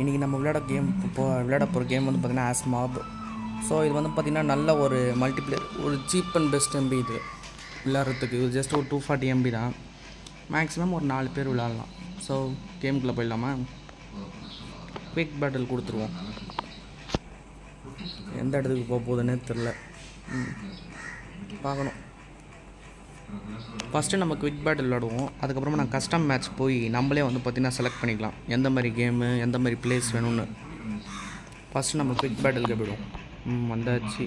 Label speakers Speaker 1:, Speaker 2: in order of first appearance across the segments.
Speaker 1: இன்றைக்கி நம்ம விளையாட கேம் இப்போ விளையாட போகிற கேம் வந்து பார்த்திங்கன்னா ஆஸ் மாப் ஸோ இது வந்து பார்த்திங்கன்னா நல்ல ஒரு மல்டிப்ளேயர் ஒரு சீப் அண்ட் பெஸ்ட் எம்பி இது. விளையாடுறதுக்கு. இது ஜஸ்ட் ஒரு டூ ஃபார்ட்டி எம்பி தான். மேக்ஸிமம் ஒரு நாலு பேர் விளாட்லாம் ஸோ கேமுக்குள்ளே போயிடலாமா? குவிக் பேட்டில் கொடுத்துருவோம். எந்த இடத்துக்கு போக போகுதுன்னே தெரில பார்க்கணும். ஃபஸ்ட்டு நம்ம குவிக் பேட்டில் விளாடுவோம். அதுக்கப்புறமா நான் கஸ்டம் மேட்ச் போய் நம்மளே வந்து பார்த்திங்கன்னா செலக்ட் பண்ணிக்கலாம். எந்த மாதிரி கேமு எந்த மாதிரி பிளேஸ் வேணும்னு. ஃபஸ்ட்டு நம்ம குவிக் பேட்டிலுக்கு போயிடுவோம். ம் வந்தாச்சு.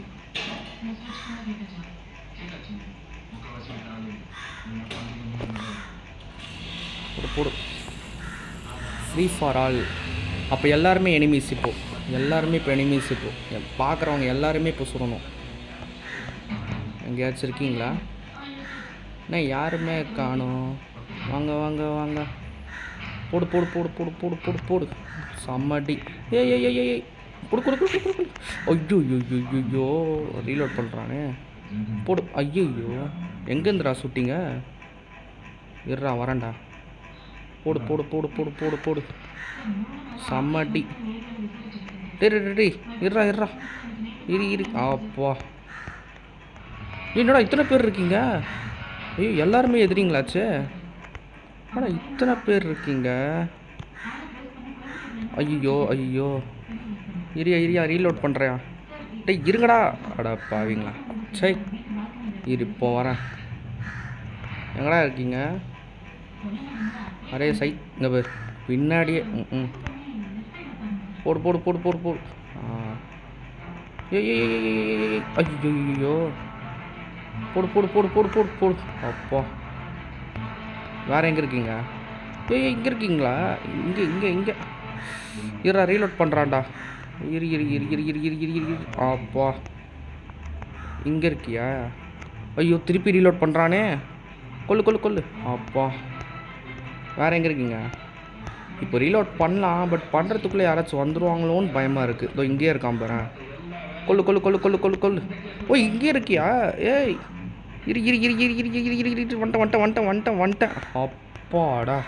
Speaker 1: போடு ஃப்ரீ ஃபார் ஆல் அப்போ எல்லாருமே எனிமீஸ் இப்போ. எல்லாருமே இப்போ எனிமீஸ் இப்போ. பார்க்குறவங்க எல்லாருமே இப்போ சொல்லணும் எங்கேயாச்சும் இருக்கீங்களா? என்ன யாருமே காணோம். வாங்க வாங்க வாங்க. போடு போடு போடு போடு போடு போடு போடு. செம்மடி. ஏய் ஏ ஏய் ஏய் போடு கொடு கொடு கொடு கொடு ஐயோ ஐயோ ஐயோ ரீலோட் பண்ணுறானே போடு. ஐயோ எங்கேருந்துடா சுட்டிங்க இருடா வரேன்டா. போடு போடு போடு போடு போடு போடு. செம்மடி. டே டே இருடா இருடா. இரு இரு. அப்பா. என்னடா இத்தனை பேர் இருக்கீங்க? ஐயோ எல்லாருமே எதிரிங்களாச்சே. ஆனால் இத்தனை பேர் இருக்கீங்க. ஐயோ ஐயோ. இரியா இரியா ரீலோட் பண்ணுறியா டே இருங்கடா. அடா பாவீங்களா. சை இரு இப்போ வரேன். எங்கடா இருக்கீங்க? அரே சை இந்த பேர். பின்னாடியே ம் ம். போடு போடு போடு போடு போடு. ஆ. ஏய் ஏய் ஐயோ ஐயோ. போடு போடு போடு போடு போடு போடு. அப்பா. வேறு எங்கே இருக்கீங்க? ஏய் இங்கே இருக்கீங்களா? இங்கே இங்கே இங்கே. இருடா ரீலோட் பண்ணுறான்டா இரு இரு இரு இரு இரு இரு இரு இரு. இரு அப்பா. இங்கே இருக்கியா? ஐயோ திருப்பி ரீலோட் பண்ணுறானே கொல்லு கொல்லு கொல்லு. அப்பா. வேற எங்கே இருக்கீங்க? இப்போ ரீலோட் பண்ணலாம் பட் பண்ணுறதுக்குள்ளே யாராச்சும் வந்துடுவாங்களோன்னு பயமாக இருக்குது இதோ இங்கேயே இருக்கான் பாரு. கொல்லு கொல்லு கொல்லு கொல்லு கொல்லு கொல்லு. ஓ இங்கே இருக்கியா? ஏய். இரு இரு இரு இரு இரு இரு இரு இரு வந்துட்டேன் வந்துட்டேன் வந்துட்டேன் வந்துட்டேன் வந்துட்டேன். அப்பாடா.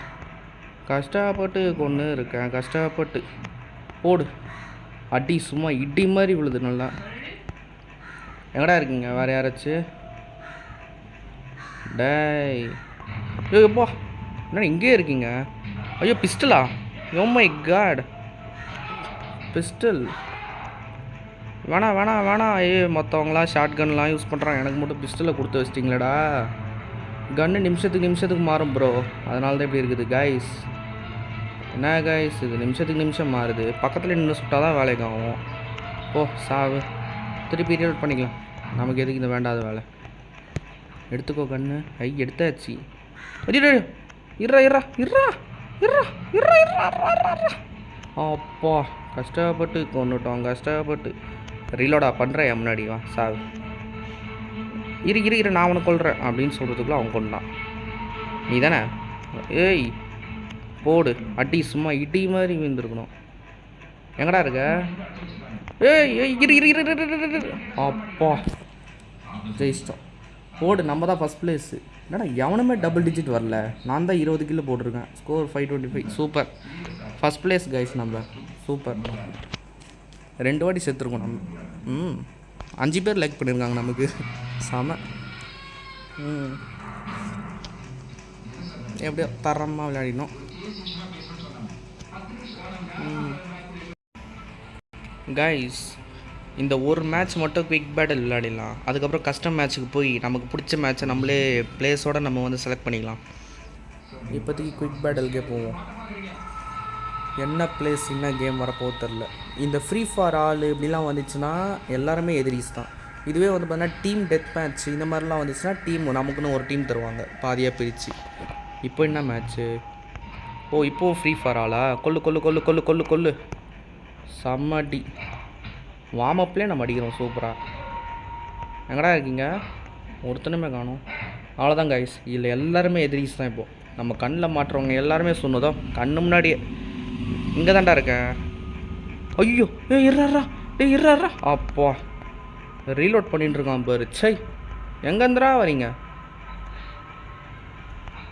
Speaker 1: கஷ்டப்பட்டு கொண்டு இருக்கேன் கஷ்டப்பட்டு. போடு. அடி சும்மா இடி மாதிரி விழுது நல்லா. எங்கடா இருக்கீங்க? வேறு யாராச்சும் டேய். ஐயோ எப்போ என்ன இங்கேயே இருக்கீங்க? ஐயோ பிஸ்டலா யோ மை காட் பிஸ்டல் வேணாம் வேணாம் வேணாம் ஏ மற்றவங்களாம் ஷார்ட் கன்லாம் யூஸ் பண்ணுறாங்க எனக்கு மட்டும் பிஸ்டலில் கொடுத்து வச்சிட்டிங்களடா. கன்று நிமிஷத்துக்கு நிமிஷத்துக்கு மாறும் ப்ரோ அதனால தான் இப்படி இருக்குது கைஸ் என்ன கைஸ் இது நிமிஷத்துக்கு நிமிஷம் மாறுது. பக்கத்தில் நின்று சுட்டால் தான் வேலைக்கு ஆகும். ஓ சாவு. திருப்பி ரீலோட் பண்ணிக்கலாம். நமக்கு எதுக்கு இந்த வேண்டாத வேலை? எடுத்துக்கோ கண்ணு ஐ எடுத்தாச்சு. ஐயோ இருறா இருறா இருறா இருறா இருறா அப்பா கஷ்டப்பட்டு கொண்டுட்டோம் கஷ்டப்பட்டு. ரீலோடா பண்ணுறேன் என் முன்னாடி வா சாவு. இரு இரு இரு நான் உனக்கு கொள்கிறேன் அப்படின்னு சொல்கிறதுக்குள்ள அவன் கொண்டான் நீ தானே ஏய் போடு. அடி சும்மா இடி மாதிரி விழுந்துருக்கணும். எங்கடா இருக்க? ஏய் ஏய் இரு இரு இரு இரு, இரு, இரு. அப்பா. ஜெயிச்சிட்டோம். போடு நம்ம தான் ஃபஸ்ட் பிளேஸு என்னடா எவனுமே டபுள் டிஜிட் வரல. நான் தான் இருபது கிலோ போட்டிருக்கேன். Score five twenty five super first place guys நம்ம. சூப்பர் ரெண்டு வாட்டி செத்துருக்கோம் நம்ம ம். அஞ்சு பேர் லைக் பண்ணியிருக்காங்க நமக்கு. செம. ம். எப்படியோ தரமாக விளையாடினோம். கைஸ் இந்த ஒரு மேட்ச் மட்டும் குவிக் பேட்டில் விளையாடிடலாம். அதுக்கப்புறம் கஸ்டம் மேட்ச்சுக்கு போய் நமக்கு பிடிச்ச மேட்ச்சை நம்மளே பிளேஸோடு நம்ம வந்து செலக்ட் பண்ணிக்கலாம். இப்போதைக்கு குவிக் பேட்டலுக்கே போவோம். என்ன பிளேஸ் என்ன கேம் வரப்போகுது தெரில இந்த ஃப்ரீ ஃபார் ஆல் இப்படிலாம் வந்துச்சுன்னா எல்லாருமே எதிரிஸ் தான். இதுவே வந்து பார்த்தீங்கன்னா டீம் டெத் மேட்ச் இந்த மாதிரிலாம் வந்துச்சுன்னா டீம் நமக்குன்னு ஒரு டீம் தருவாங்க பாதியாக பிரித்து இப்போ என்ன மேட்ச்சு ஓ இப்போது ஃப்ரீ ஃபயர் ஆலா கொல்லு கொல்லு கொல்லு கொல்லு கொல்லு கொல்லு. செம்ம அடி. வார்ம் அப்லேயே நம்ம அடிக்கிறோம் சூப்பராக எங்கடா இருக்கீங்க? ஒருத்தனுமே காணும். அவ்வளோதான் கைஸ் இதில் எல்லாருமே எதிரிஸ் தான் இப்போது நம்ம கண்ணில் மாட்டுறவங்க எல்லாருமே சொன்னதோ கண்ணு முன்னாடியே. இங்கே தாண்டா இருக்கேன் ஐயோ ஏ இறாரா ஏ இறாரா அப்பா ரீலோட் பண்ணிட்டு இருக்கான் பாரு. சை எங்கேருந்துடா வரீங்க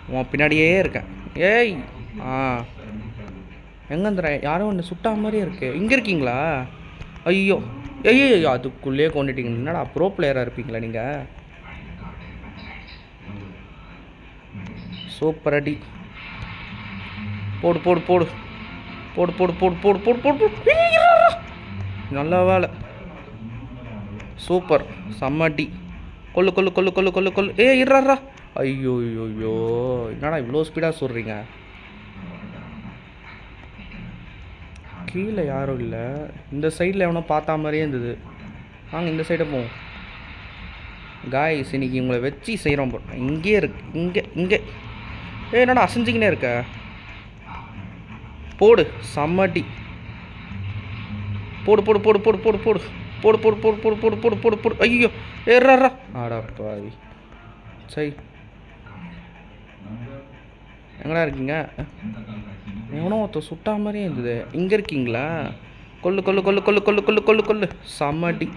Speaker 1: உன் பின்னாடியே இருக்கேன். ஏய் ஆ. எங்கே யாரும் யாரோ ஒன்று சுட்டா மாதிரியே இருக்கு. இங்கே இருக்கீங்களா? ஐயோ ஐயோ ஐயோ அதுக்குள்ளேயே கொண்டுட்டீங்க. என்னடா ப்ரோ பிளேயராக இருப்பீங்களா நீங்கள் சூப்பர் அடி. போடு போடு போடு. போடு போடு போடு போடு போடு போடு போடு. நல்ல வேலை. சூப்பர். செம்ம கொல்லு கொல்லு கொல்லு கொல்லு கொல்லு கொல்லு. ஏ இருறா ஐயோ ஐயோ ஐயோ. என்னடா இவ்வளோ ஸ்பீடாக சொல்கிறீங்க கீழே யாரும் இல்லை. இந்த சைடில் எவனோ பார்த்தா மாதிரியே இருந்தது. வாங்க இந்த சைடை போவோம். காய்ஸ் இன்னைக்கு உங்களை வச்சு செய்கிறோம் இங்கே இருக்கு. இங்கே இங்கே. ஏ என்னடா அசைஞ்சிக்கினே இருக்க? போடு சம்மட்டி போடு போடு போடு போடு போடு போடு போடு போடு போடு போடு போடு போடு போடு போடு ஐயோ ஏறாரா ஆடா பாவி சரி எங்கடா இருக்கீங்க எவனோ ஒருத்த சுட்டா மாதிரியே இருந்தது இங்கே இருக்கீங்களா கொல்லு கொல்லு கொல்லு கொல்லு கொல்லு கொல்லு கொல்லு கொல்லு சம்மட்டி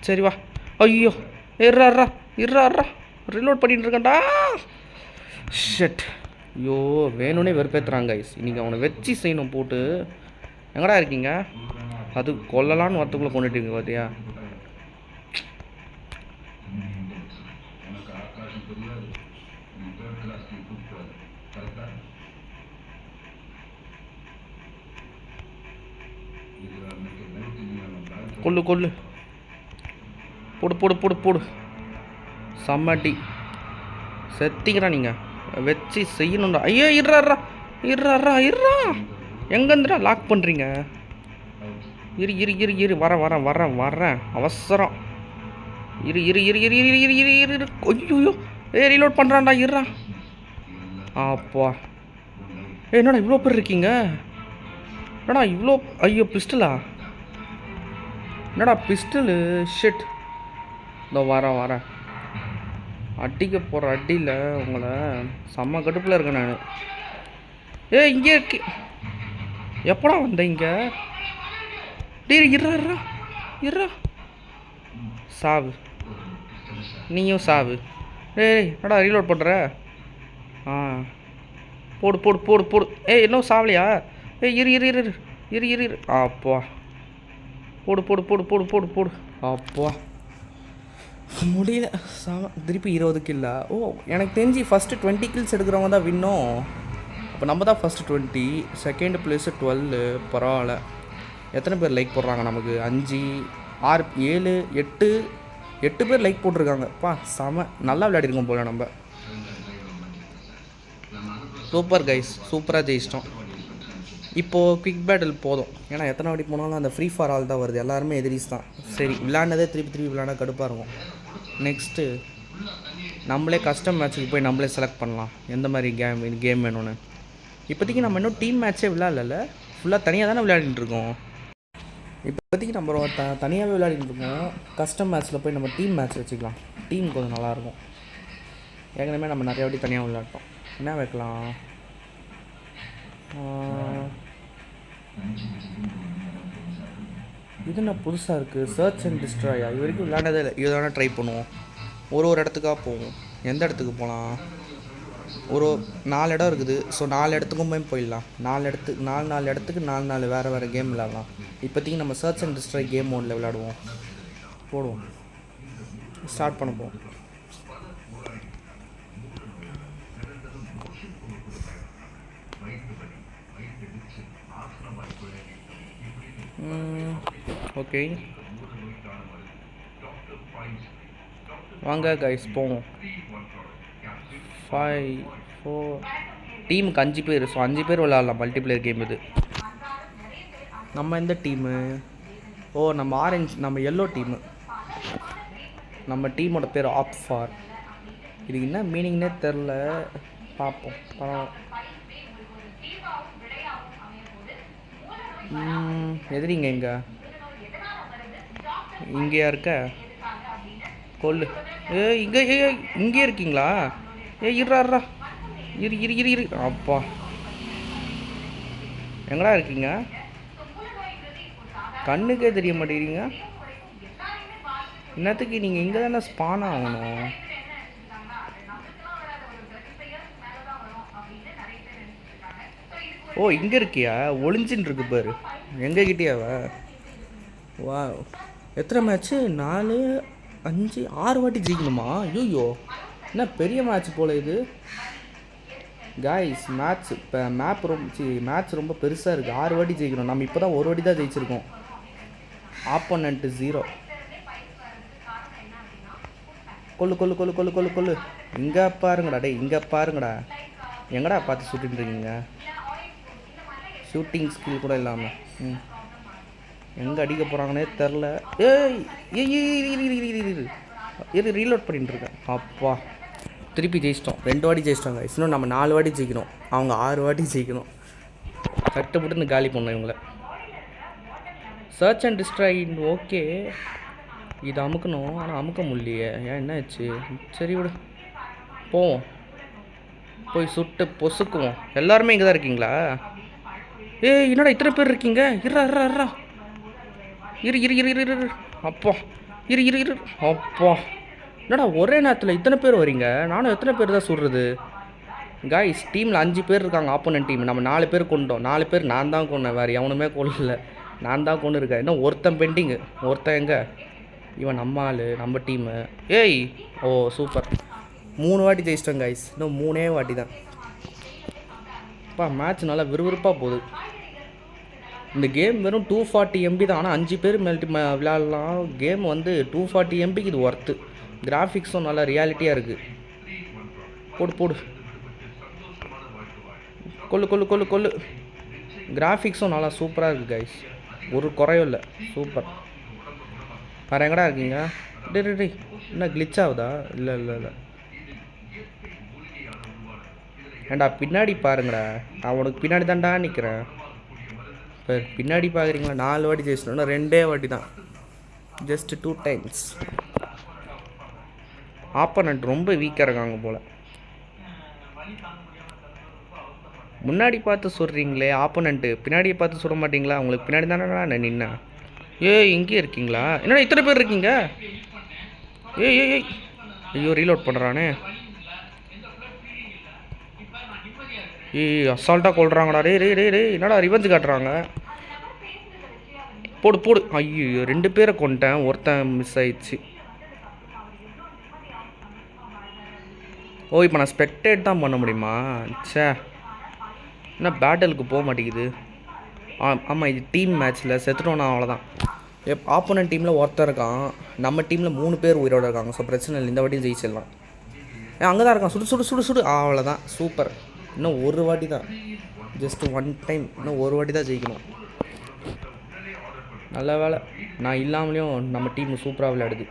Speaker 1: சரி வா ஐயோ ஏறாரா இருறாரா ரிலோட் பண்ணிட்டு இருக்கேன்டா ஷட் ஐயோ வேணும்னே வெறுப்பேற்றுறாங்க ஐஸ் இன்றைக்கி அவனை வச்சு செய்யணும் போட்டு. எங்கடா இருக்கீங்க? அது கொல்லலான்னு வரத்துக்குள்ளே கொண்டுட்டீங்க பார்த்தியா கொல்லு கொல்லு. போடு போடு போடு போடு. செம்மட்டி செத்திக்கிறா நீங்கள் வச்சு செய்யணும்டா. ஐயோ இர்றாரா இர்றாரா இர்றா எங்கேருந்துடா லாக் பண்ணுறீங்க இரு இரு இரு இரு. வரேன் வரேன் வரேன் வரேன். அவசரம். இரு இரு இரு இரு இரு இரு இரு இரு. இரு ஐயோ ஏ ரீலோட் பண்ணுறான்டா இருறா அப்பா ஏ என்னடா இவ்வளோ பேர் இருக்கீங்க? என்னடா இவ்வளோ ஐயோ பிஸ்டலா என்னடா பிஸ்டலு ஷிட் இதோ வரேன் வரேன். அடிக்க போகிற அடியில் உங்களை செம்ம கடுப்பில் இருக்கேன் நான். ஏ இங்கே இருக்கு எப்படா வந்த இங்கே? டேய் இறா இறா சாவு. நீயும் சாவு. ஏய் என்னடா ரீலோட் பண்ணுற ஆ. போடு போடு போடு போடு. ஏய் இன்னும் சாவலையா? ஏய் இரு இரு இரு இரு இரு இரு இரு. அப்பா. போடு போடு போடு போடு போடு போடு. அப்பா. முடியல. சாம திருப்பி இருபது கில்லா ஓ எனக்கு தெரிஞ்சு ஃபஸ்ட்டு டுவெண்ட்டி கில்ஸ் எடுக்கிறவங்க தான் வின்னோம். அப்போ நம்ம தான் first twenty second place twelve பரவாயில்ல. எத்தனை பேர் லைக் போடுறாங்க நமக்கு? அஞ்சு ஆறு ஏழு எட்டு எட்டு பேர் லைக் போட்டிருக்காங்க. பா செம நல்லா விளையாடிருக்கோம் போல நம்ம. சூப்பர் கைஸ் சூப்பராக ஜெயிச்சிட்டோம். இப்போது குவிக் பேட்டில் போதும். ஏன்னா எத்தனை வாட்டி போனாலும் அந்த ஃப்ரீ ஃபார் ஆல் தான் வருது. எல்லாருமே எதிரிஸ் தான். சரி விளாண்டதே திருப்பி திருப்பி விளாண்டா கடுப்பாக இருக்கும். நெக்ஸ்ட்டு நம்மளே கஸ்டம் மேட்ச்சுக்கு போய் நம்மளே செலக்ட் பண்ணலாம். எந்த மாதிரி கேம் கேம் வேணும்னு. இப்போதைக்கு நம்ம இன்னும் டீம் மேட்ச்சே விளாட்ல ஃபுல்லாக தனியாக தானே விளையாடிட்டு இருக்கோம். இப்போதைக்கு நம்ம த தனியாகவே விளையாடிட்டு இருக்கோம். கஸ்டம் மேட்ச்சில் போய் நம்ம டீம் மேட்ச் வச்சுக்கலாம். டீம் கொஞ்சம் நல்லாயிருக்கும் ஏற்கனவே நம்ம நிறைய வாட்டி தனியாக விளையாட்டோம். என்ன வைக்கலாம்? இது என்ன புதுசாக இருக்குது சர்ச் அண்ட் டிஸ்ட்ராயா இது வரைக்கும் விளையாண்டதே இல்லை. இது வேணால் ட்ரை பண்ணுவோம். ஒரு ஒரு இடத்துக்காக போவோம். எந்த இடத்துக்கு போகலாம் ஒரு நாலு இடம் இருக்குது. ஸோ நாலு இடத்துக்கும் போய் போயிடலாம். நாலு இடத்துக்கு நாலு நாலு இடத்துக்கு நாலு நாலு வேறு வேறு கேம் விளாடலாம் இப்போதைக்கு நம்ம சர்ச் அண்ட் டிஸ்ட்ராய் கேம் மோடில் விளையாடுவோம். போடுவோம். ஸ்டார்ட் பண்ண போவோம் ஓகே. வாங்க கைஸ் போவோம். ஃபைவ் ஃபோர் டீமுக்கு அஞ்சு பேர் ஸோ அஞ்சு பேர் விளாட்லாம் மல்டிப்ளேயர் கேம் இது. நம்ம எந்த டீமு? ஓ நம்ம ஆரஞ்சு நம்ம எல்லோ டீமு. நம்ம டீமோட பேர் ஆப் ஃபார் இதுக்கு என்ன மீனிங்னே தெரில. பார்ப்போம் பரவாயில்ல. எதிரிங்க எங்க இங்கேயா இருக்க? கொல்லு. ஏ இங்கே ஏ இங்கே இருக்கீங்களா? ஏ இருறா இருறா இரு இரு இரு இரு. அப்பா. எங்கடா இருக்கீங்க? கண்ணுக்கே தெரிய மாட்டேங்கிறீங்க. என்னத்துக்கு நீங்கள் இங்கே தானே ஸ்பான் ஆகணும்? ஓ இங்கே இருக்கியா? ஒளிஞ்சின்னு இருக்கு பாரு. எங்கே கிட்டியாவ வா எத்தனை மேட்ச்சு நாலு அஞ்சு ஆறு வாட்டி ஜெயிக்கணுமா? ஐயோ என்ன பெரிய மேட்ச் போல இது. காய்ஸ் மேட்ச் இப்போ மேப் ரொம்ப சி மேட்ச் ரொம்ப பெருசாக இருக்குது ஆறு வாட்டி ஜெயிக்கணும். நம்ம இப்போ தான் ஒரு வாட்டி தான் ஜெயிச்சிருக்கோம். ஆப்போனண்ட்டு ஜீரோ கொல்லு கொல்லு கொல்லு கொல்லு கொல்லு கொல்லு. இங்கே பாருங்கடா டேய் இங்கே பாருங்கடா. எங்கடா பார்த்து சுட்டுட்டு இருக்கீங்க? ஷூட்டிங் ஸ்கில் கூட இல்லாமல் ம். எங்கே அடிக்க போகிறாங்கன்னே தெரில. ஏய் ஏய் ஏய், ரீலோட் பண்ணிட்டு இருக்கேன். அப்பா. திருப்பி ஜெயிச்சிட்டோம். ரெண்டு வாட்டி ஜெயிச்சிட்டோங்க இன்னும் நம்ம நாலு வாட்டி ஜெயிக்கணும். அவங்க ஆறு வாட்டி ஜெயிக்கணும். கட்டுப்பட்டு இந்த காலி பண்ணோம் இவங்கள. சர்ச் அண்ட் டிஸ்ட்ராயின் ஓகே இது அமுக்கணும். ஆனால் அமுக்க முடியலையே. ஏன் என்ன ஆச்சு சரி விடு. போவோம். போய் சுட்டு பொசுக்குவோம். எல்லாருமே இங்கே தான் இருக்கீங்களா? ஏய் என்னடா இத்தனை பேர் இருக்கீங்க? இருடா இருடா இருடா. இரு இரு இரு இரு இரு இரு. அப்பா. இரு இரு இரு. அப்பா. என்னடா ஒரே நேரத்தில் இத்தனை பேர் வரீங்க? நானும் எத்தனை பேர் தான் சுடுறது காய்ஸ் டீமில் அஞ்சு பேர் இருக்காங்க ஆப்போனன்ட் டீம் நம்ம நாலு பேர் கொண்டோம். நாலு பேர் நான் தான் கொண்டேன் வேறு எவனுமே கொள்ளல நான் தான் கொண்டு இருக்கேன். இன்னும் ஒருத்தன் பெண்டிங்கு ஒருத்தன் எங்கே? இவன் நம்ம ஆள் நம்ம டீமு ஏய் ஓ சூப்பர் மூணு வாட்டி ஜெயிச்சிட்டோம் காய்ஸ் இன்னும் மூணே வாட்டி தான். அப்பா மேட்ச் நல்லா விறுவிறுப்பாக போகுது. இந்த கேம் வெறும் டூ ஃபார்ட்டி எம்பி தான். ஆனால் அஞ்சு பேர் மெல்டி விளையாடலாம் கேம் வந்து டூ ஃபார்ட்டி எம்பிக்கு இது ஒர்த்து கிராஃபிக்ஸும் நல்லா ரியாலிட்டியாக இருக்குது போடு போடு. கொல்லு கொல்லு கொல்லு கொல்லு கிராஃபிக்ஸும் நல்லா சூப்பராக இருக்குது கைஸ் ஒரு குறையும் இல்லை. சூப்பர் வேறு எங்கடா இருக்கீங்க? டே டே டே என்ன கிளிச் ஆகுதா? இல்லை இல்லை இல்லை. ஏண்டா பின்னாடி பாருங்கடா. நான் உனக்கு பின்னாடி தான்டா நிற்கிறேன் இப்போ பின்னாடி பார்க்குறீங்களா நாலு வாட்டி ஜெயிச்சிட்டோம்னா ரெண்டே வாட்டி தான் ஜஸ்ட் டூ டைம்ஸ் ஆப்பனண்ட் ரொம்ப வீக்காக இருக்காங்க போல். முன்னாடி பார்த்து சொல்கிறீங்களே ஆப்போனண்ட்டு பின்னாடியே பார்த்து சொல்ல மாட்டிங்களா? உங்களுக்கு பின்னாடி தானே நான் நின்னேன். ஏய் இங்கேயே இருக்கீங்களா? என்னடா இத்தனை பேர் இருக்கீங்க? ஏய் ஏய் ஏய். ஐயோ ரீலோட் பண்ணுறானே ஏய் அசால்ட்டாக கொள்றாங்கடா ரே ரே ரே ரே என்னடா ரிவெஞ்ச் காட்டுறாங்க? போடு போடு. ஐயோ ரெண்டு பேரை கொண்டேன் ஒருத்தன் மிஸ் ஆயிடுச்சு. ஓ இப்போ நான் ஸ்பெக்டேட் தான் பண்ண முடியுமா? ச்சே. என்ன பேட்டலுக்கு போக மாட்டேங்குது. ஆ ஆமாம் இது டீம் மேட்ச்சில் செத்துட்டோம்னா அவ்வளோதான் எப் ஆப்போனன்ட் டீமில் ஒருத்தன் இருக்கான். நம்ம டீமில் மூணு பேர் உயிரோட இருக்காங்க. ஸோ பிரச்சனை இல்லை. இந்த வாட்டியும் ஜெயிச்சிடலாம். ஏன் அங்கே தான் இருக்கான். சுடு சுடு சுடு சுடு. அவ்வளோதான் சூப்பர் இன்னும் ஒரு வாட்டி தான். ஜஸ்ட் ஒன் டைம் இன்னும் ஒரு வாட்டி தான் ஜெயிக்கணும். நல்ல வேலை நான் இல்லாமலேயும் நம்ம டீம் சூப்பராக விளையாடுது.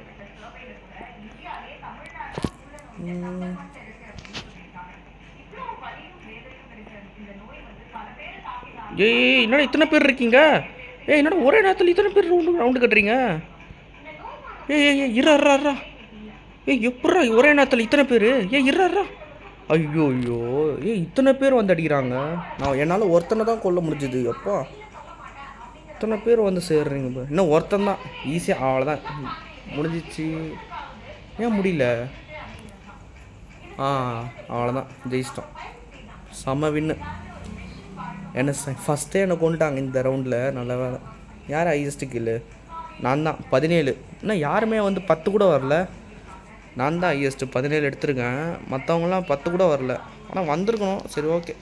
Speaker 1: ஏய் என்னடா இத்தனை பேர் இருக்கீங்க? ஏய் என்னடா ஒரே நேரத்தில் இத்தனை பேர் ரவுண்டு ரவுண்டு கட்டுறீங்க? ஏய் ஏய் ஏய் இரா இரா ஏய் எப்பட்றா ஒரே நேரத்தில் இத்தனை பேர்? ஏய் இரா இரா ஐயோ ஐயோ ஏய் இத்தனை பேர் வந்து அடிக்கிறாங்க. நான் என்னால் ஒருத்தனை தான் கொல்ல முடிஞ்சுது. அப்பா இத்தனை பேர் வந்து சேர்றீங்க இன்னும் ஒருத்தன் தான். ஈஸியாக அவ்வளோதான் முடிஞ்சிச்சு. ஏன் முடியல? ஆ அவ்வளோதான் ஜெயிச்சிட்டோம். செம்ம வின்னு என்ன ஃபஸ்ட்டே என்னை கொண்டுட்டாங்க இந்த ரவுண்டில் நல்ல வேலை. யார் ஹையஸ்ட்டு கில்லு நான் தான். பதினேழு. இன்னும் யாருமே வந்து பத்து கூட வரல. நான் தான் ஹையஸ்ட்டு பதினேழு எடுத்திருக்கேன். மற்றவங்களாம் பத்து கூட வரல. ஆனால் வந்திருக்கணும். சரி ஓகே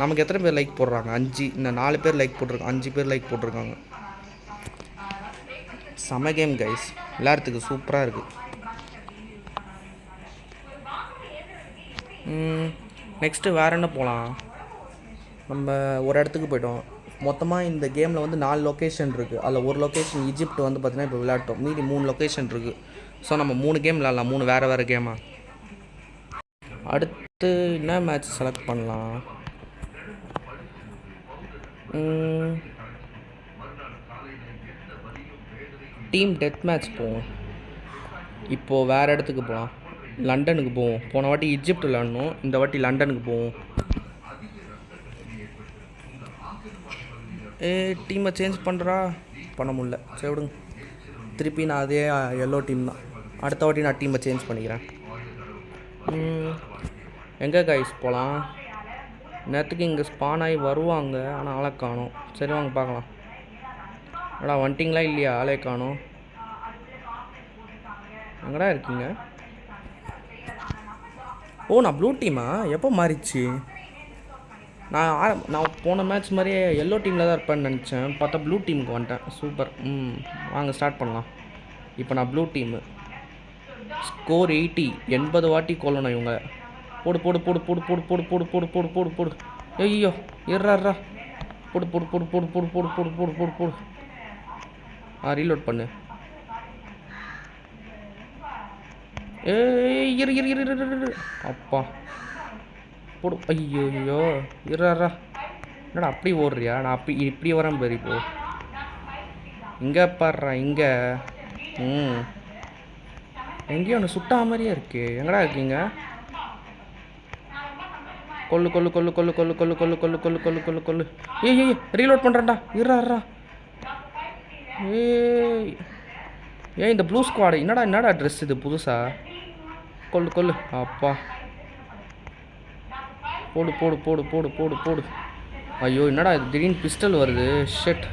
Speaker 1: நமக்கு எத்தனை பேர் லைக் போடுறாங்க? அஞ்சு. இன்னும் நாலு பேர் லைக் போட்டிருக்காங்க. அஞ்சு பேர் லைக் போட்டிருக்காங்க. செம கேம் கைஸ் விளையாடுறதுக்கு சூப்பராக இருக்குது நெக்ஸ்ட்டு வேறு என்ன போகலாம் நம்ம ஒரு இடத்துக்கு போயிட்டோம். மொத்தமாக இந்த கேமில் வந்து நாலு லொக்கேஷன் இருக்குது அதில் ஒரு லொக்கேஷன் ஈஜிப்ட் வந்து பார்த்தீங்கன்னா இப்போ விளையாட்டோம் மீதி மூணு லொக்கேஷன் இருக்குது ஸோ நம்ம மூணு கேம் விளாட்லாம் மூணு வேறு வேறு கேமா அடுத்து என்ன மேட்ச் செலக்ட் பண்ணலாம்? டீம் டெத் மேட்ச் போவோம். இப்போது வேறு இடத்துக்கு போகலாம் லண்டனுக்கு போவோம். போன வாட்டி ஈஜிப்ட் விளாடணும் இந்த வாட்டி லண்டனுக்கு போவோம். ஏ டீமை சேஞ்ச் பண்ணுறா பண்ண முடியல. சரி விடுங்க. திருப்பி நான் அதே எல்லோ டீம் தான். அடுத்த வாட்டி நான் டீமை சேஞ்ச் பண்ணிக்கிறேன். எங்கே கைஸ் போகலாம் நேற்றுக்கு இங்கே ஸ்பான் ஆகி வருவாங்க. ஆனால் ஆளை காணோம். சரி வாங்க பார்க்கலாம். எடா வந்துட்டிங்களா இல்லையா? ஆளே காணோம். எங்கடா இருக்கீங்க? ஓ நான் ப்ளூ டீமா எப்போ மாறிச்சு? நான் ஆரம்ப நான் போன மேட்ச் மாதிரியே எல்லோ டீமில் தான் இருப்பேன்னு நினச்சேன் பார்த்தா ப்ளூ டீமுக்கு வந்துட்டேன் சூப்பர் ம் வாங்க ஸ்டார்ட் பண்ணலாம் இப்போ நான் ப்ளூ டீமு ஸ்கோர் எயிட்டி எண்பது வாட்டி கொல்லணும் இவங்க போடு போடு போடு போடு போடு போடு போடு போடு போடு போடு போடு ஐயோ இர்றா போடு போடு போடு போடு போடு போடு போடு போடு போடு போடு ஆ ரீலோட் பண்ணு ஏய் இரு இரு இரு, இரு, இரு அப்பா போடு ஐயோ ஐயோ இர்றா என்னடா அப்படி ஓடுறியா நான் அப்படி இப்படி வரேன் பாரு இப்போ இங்கே பாடுறா இங்கே ம் எங்கேயோ ஒன்று சுட்டா மாதிரியே இருக்கு எங்கடா இருக்கீங்க கொல்லு கொல்லு கொல்லு கொல்லு கொல்லு கொல்லு கொல்லு கொல்லு கொல்லு கொல்லு கொல்லு கொல்லு ஏய் ஏய் ரீலோட் பண்ணுறேன்டா இருறா இருறா ஏய் ஏய் இந்த ப்ளூ ஸ்குவாடு என்னடா என்னடா ட்ரெஸ் இது புதுசா கொல்லு கொல்லு அப்பா போடு போடு போடு போடு போடு போடு. ஐயோ என்னடா இது? திடீர்னு பிஸ்டல் வருது. ஷெட்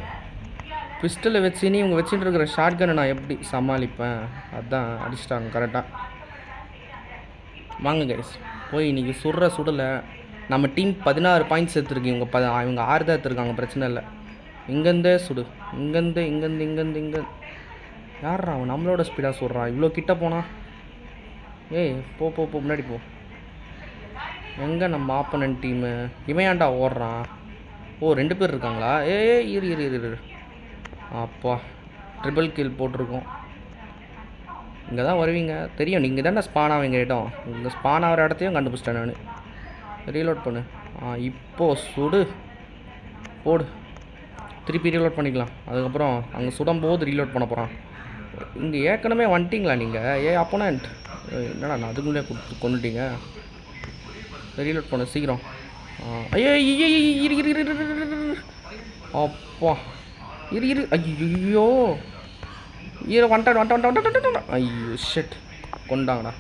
Speaker 1: பிஸ்டலை வச்சு நீ இவங்க வச்சுட்டு இருக்கிற ஷார்ட் கன்னை நான் எப்படி சமாளிப்பேன்? அதான் அடிச்சிட்டாங்க கரெக்டாக வாங்க கைஸ் போய் இன்னைக்கு சுடுற சுடலை. நம்ம டீம் பதினாறு பாயிண்ட்ஸ் எடுத்துருக்கு. இவங்க ப இவங்க ஆறு தான் எடுத்துருக்காங்க பிரச்சனை இல்லை. இங்கேருந்தே சுடு. இங்கேருந்து இங்கேருந்து இங்கேருந்து இங்கே யார்ரா அவன்? நம்மளோட ஸ்பீடாக சுடுறான். இவ்வளோ கிட்ட போனா? ஏய் போ போ போ முன்னாடி போ. எங்கே நம்ம ஆப்பனன் டீமு? இவன் ஓடுறான்? ஓ ரெண்டு பேர் இருக்காங்களா? ஏய் இரு இரு இரு இரு. அப்பா ட்ரிபிள் கில் போட்டிருக்கோம். இங்கே தான் வருவீங்க? தெரியும். நீங்கள் தானே ஸ்பான் ஆவீங்க இடம். இந்த ஸ்பான் ஆகிற இடத்தையும் கண்டுபிடிச்சிட்டேன் நான். ரீலோட் பண்ணு. ஆ இப்போ சுடு. போடு. திருப்பி ரீலோட் பண்ணிக்கலாம். அதுக்கப்புறம் அங்கே சுடும் போது ரீலோட் பண்ண போகிறான் இங்கே ஏற்கனவே வந்துட்டிங்களா நீங்கள் ஏ அப்போனண்ட் என்னடா நான் அதுக்குள்ளே கொடுத்து கொண்டுட்டீங்க? ரீலோட் பண்ண சீக்கிரம் ஐயோ ஐயோ, இரு இரு இரு இரு, இரு, அப்பா இரு இரு ஐயோ இரு வந்துட்டேன் வந்துட்டேன் வந்துட்டேன் ஐயோ ஷெட் கொண்டாங்கடா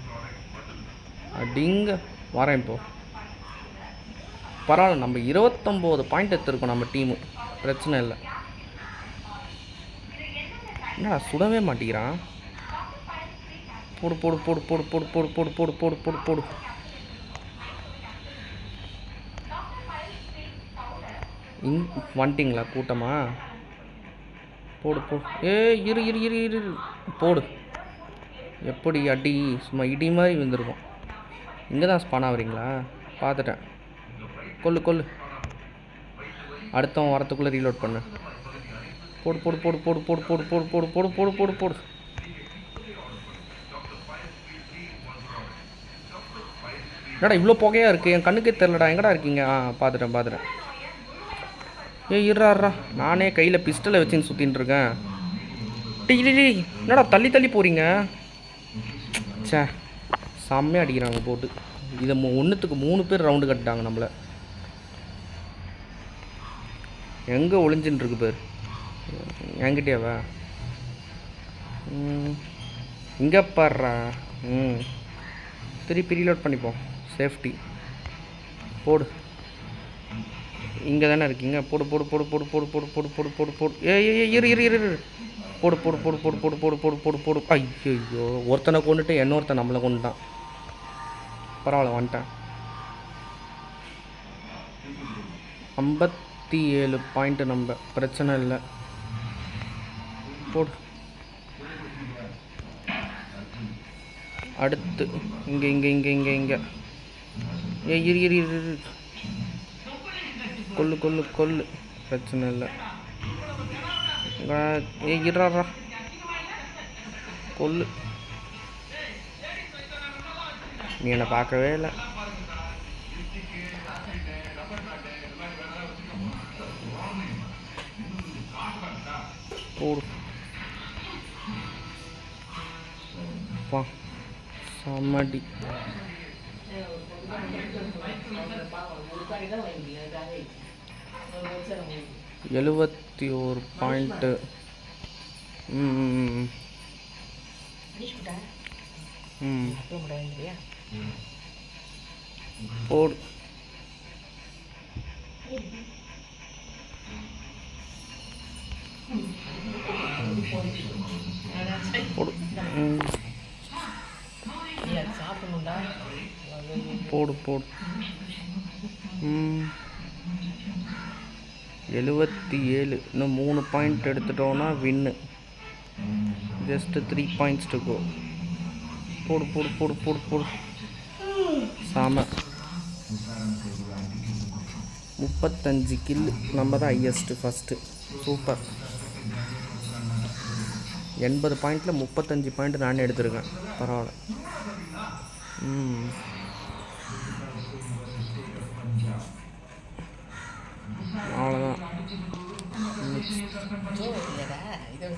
Speaker 1: அடிங்க வரேன் இப்போ பரவாயில்ல நம்ம இருபத்தொம்போது பாயிண்ட் எடுத்துருக்கோம் நம்ம டீமு பிரச்சனை இல்லை என்னடா சுடவே மாட்டேங்கிறான் போடு போடு போடு போடு போடு போடு போடு போடு போடு போடு போடு இங் வந்துட்டிங்களா கூட்டமாக போடு போடு ஏ இரு இரு இரு இரு போடு எப்படி அடி சும்மா இடி மாதிரி விழுந்துருக்கும் இங்கே தான் ஸ்பான் ஆகுறீங்களா பார்த்துட்டேன் கொல்லு கொல்லு அடுத்தவன் வரத்துக்குள்ளே ரீலோட் பண்ணு போடு போடு போடு போடு போடு போடு போடு போடு போடு போடு போடு போடு என்னடா இவ்வளோ புகையாக இருக்குது என் கண்ணுக்கே தெரிலடா எங்கடா இருக்கீங்க ஆ பார்த்துட்டேன் பார்த்துட்டேன் ஏய் இருறாரா நானே கையில் பிஸ்டலை வச்சுன்னு சுற்றின்னு இருக்கேன். டி என்னடா தள்ளி தள்ளி போகிறீங்க ச்சே செம்மையாக அடிக்கிறாங்க போட்டு. இதை மூ ஒன்றுத்துக்கு மூணு பேர் ரவுண்டு கட்டிட்டாங்க நம்மளை. எங்கே ஒளிஞ்சின்னு இருக்கு பேர். என்கிட்டயாவா? இங்கே பாடுறா ம். திருப்பி ரீலோட் பண்ணிப்போம். சேஃப்டி போடு. இங்கே தானே இருக்கீங்க போடு போடு போடு போடு போடு போடு போடு போடு போடு போடு ஏ ஏ இரு இரு இரு இரு போடு போடு போடு போடு போடு போடு போடு போடு போடு ஐயோ ஒருத்தனை கொண்டுட்டு இன்னொருத்தன் நம்மளை கொண்டுட்டான் பரவாயில்ல வந்துட்டேன் ஐம்பத்தி ஏழு பாயிண்ட்டு நம்ம பிரச்சனை இல்லை போடு அடுத்து இங்கே இங்கே இங்கே இங்கே இங்கே ஏ இரு இரு இரு இரு கொல்லு கொல்லு கொல்லு பிரச்சனை இல்லை. இங்க- ஏ கொல்லு நீ என்னை பார்க்கவே இல்லை. போடு. வா. சமடி எழுபத்தி ஒரு பாயிண்ட்டு ம். ம், போடு. போடு போடு. எழுபத்தி ஏழு. இன்னும் மூணு point எடுத்துட்டோன்னா win just three points to go போடு போடு போடு போடு போடு. சாம. முப்பத்தஞ்சு கில்லு நம்ம தான் ஹையஸ்ட்டு ஃபஸ்ட்டு சூப்பர் எண்பது பாயிண்டில் முப்பத்தஞ்சு பாயிண்ட் நான் எடுத்திருக்கேன். பரவாயில்ல. ம்.